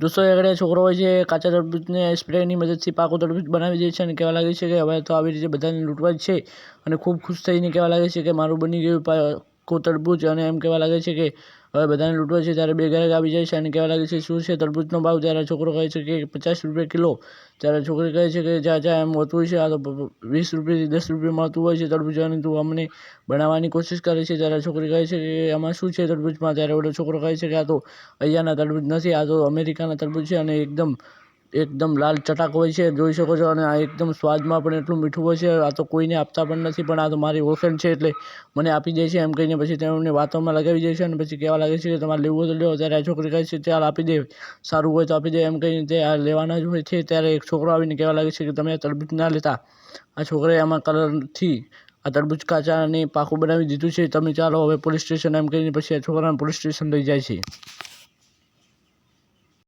દોસ્તો આગળ છોકરો હોય છે કાચા તરબૂચને સ્પ્રેની મદદથી પાકો તરબૂચ બનાવી દે છે અને કહેવા લાગે છે કે હવે તો આવી રીતે બધાને લૂંટવા જ છે અને ખૂબ ખુશ થઈને કહેવા લાગે છે કે મારું બની ગયું પાકું તરબૂચ અને એમ કહેવા લાગે છે કે હવે બધાને લૂંટવા છે ત્યારે બે ગ્રાહક આવી જાય છે અને કહેવા લાગે છે શું છે તરબૂચનો ભાવ? ત્યારે છોકરો કહે છે કે પચાસ રૂપિયા કિલો. ત્યારે છોકરી કહે છે કે જા જા, એમ હોતું છે આ તો વીસ રૂપિયાથી દસ રૂપિયા મળતું હોય છે તરબૂચ અને તું અમને બનાવવાની કોશિશ કરે છે. ત્યારે છોકરી કહે છે કે આમાં શું છે તરબૂચમાં? ત્યારે ઓલો છોકરો કહે છે કે આ તો અહીંયાના તરબૂચ નથી, આ તો અમેરિકાના તરબૂચ છે અને એકદમ એકદમ લાલ ચટાક હોય છે, જોઈ શકો છો. અને આ એકદમ સ્વાદમાં પણ એટલું મીઠું હોય છે. આ તો કોઈને આપતા પણ નથી, પણ આ તો મારી ઓળખાણ છે એટલે મને આપી દે છે. એમ કહીને પછી તેમને વાતોમાં લગાવી દે છે અને પછી કહેવા લાગે છે કે તમારે લેવું તો લ્યો ત્યારે આ છોકરી કહે છે ચાલ આપી દે, સારું હોય તો આપી દે. એમ કહીને તે આ લેવાના જ હોય છે. ત્યારે એક છોકરો આવીને કહેવા લાગે છે કે તમે તરબૂચ ના લેતા. આ છોકરાએ આમાં કલરથી આ તરબૂચ કાચા અને પાકું બનાવી દીધું છે. તમે ચાલો હવે પોલીસ સ્ટેશન, એમ કહીને પછી આ છોકરાને પોલીસ સ્ટેશન લઈ જાય છે.